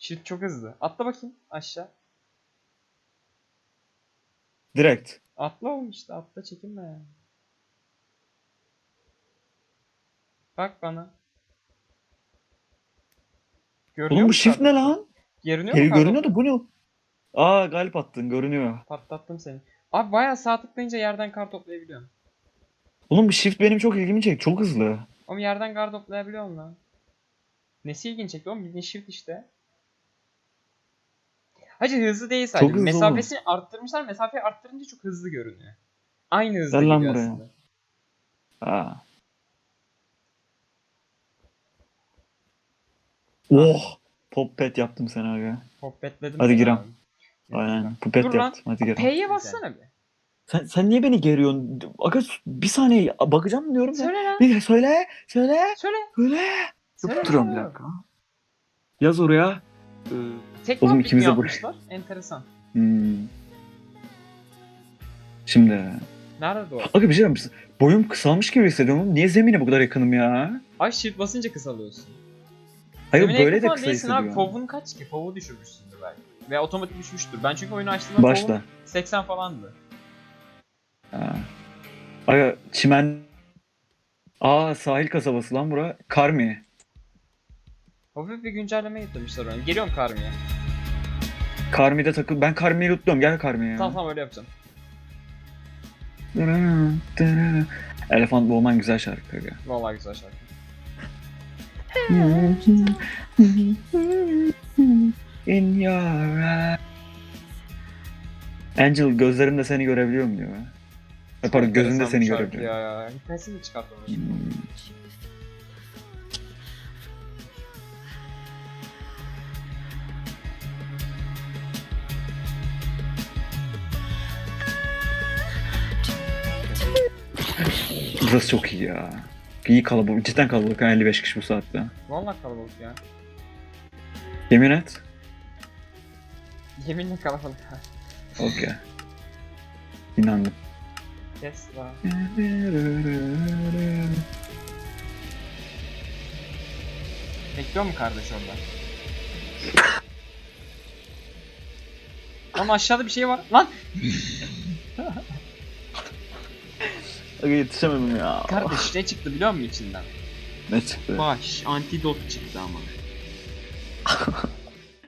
Shift çok hızlı. Atla bakayım aşağı. Direkt. Atla oğlum işte atla çekinme ya. Bak bana. Görünüyor Oğlum mu bu shift ne kardeşim? lan? Görünüyor mu kardeşim? görünüyor da bu ne? Aa galip attın görünüyor. Patlattım seni. Abi bayağı sağ tıklayınca yerden kar toplayabiliyorum. Oğlum bu shift benim çok ilgimi çekti. Çok hızlı. Oğlum yerden kar toplayabiliyorum lan. Nesi ilginç çekti oğlum bildiğin shift işte. Hacı hızlı değil sadece. hızlı Mesafesini arttırmışlar. Mesafeyi arttırınca çok hızlı görünüyor. Aynı hızda Gel gidiyor buraya. aslında. Ha. Oh. Pop pet yaptım sana aga. Hoppetledim. Hadi girem. abi. Aynen. Pupet Dur lan. yaptım. Hadi gel. P'ye bassana bir. Sen, sen niye beni geriyorsun? Aga bir saniye bakacağım diyorum. Söyle lan. Bir söyle. Söyle. Söyle. Söyle. Söyle Yaptırıyorum bir dakika. Yaz oraya. Ee, Tek Oğlum ikimiz de yapmışlar. Enteresan. hmm. Şimdi. Nerede o? Aga bir şey diyeyim? Boyum kısalmış gibi hissediyorum. Niye zemine bu kadar yakınım ya? Ay shift basınca kısalıyorsun. Hayır Zemine böyle de kısa değilsin abi. hissediyorum. Pov'un kaç ki? Pov'u düşürmüşsündür belki. Ve otomatik düşmüştür. Ben çünkü oyunu açtığımda Başla. Pov'um 80 falandı. Ha. Aga çimen... Aa sahil kasabası lan bura. Karmi. Hafif bir güncelleme getirmişler oyunu. Geliyorum Karmi'ye. Karmi'de takıl... Ben Karmi'yi lootluyorum. Gel Karmi'ye. Tamam tamam öyle yapacağım. Elefant Boğman güzel şarkı aga. Vallahi güzel şarkı. In your eyes. Angel gözlerimde seni görebiliyorum diyor. Pardon enteresan seni görebiliyorum. Ya ya. Hikayesini çıkartmamış. Hmm. Burası çok iyi ya. İyi kalabalık. Cidden kalabalık. ha, 55 kişi bu saatte. Vallahi kalabalık ya. Yemin et. Yeminle kalabalık. Okey. İnandım. Tesla. Bekliyor mu kardeş orada? Lan aşağıda bir şey var. Lan! Aga yetişemedim ya. Kardeş ne çıktı biliyor musun içinden? Ne çıktı? Baş, antidot çıktı ama.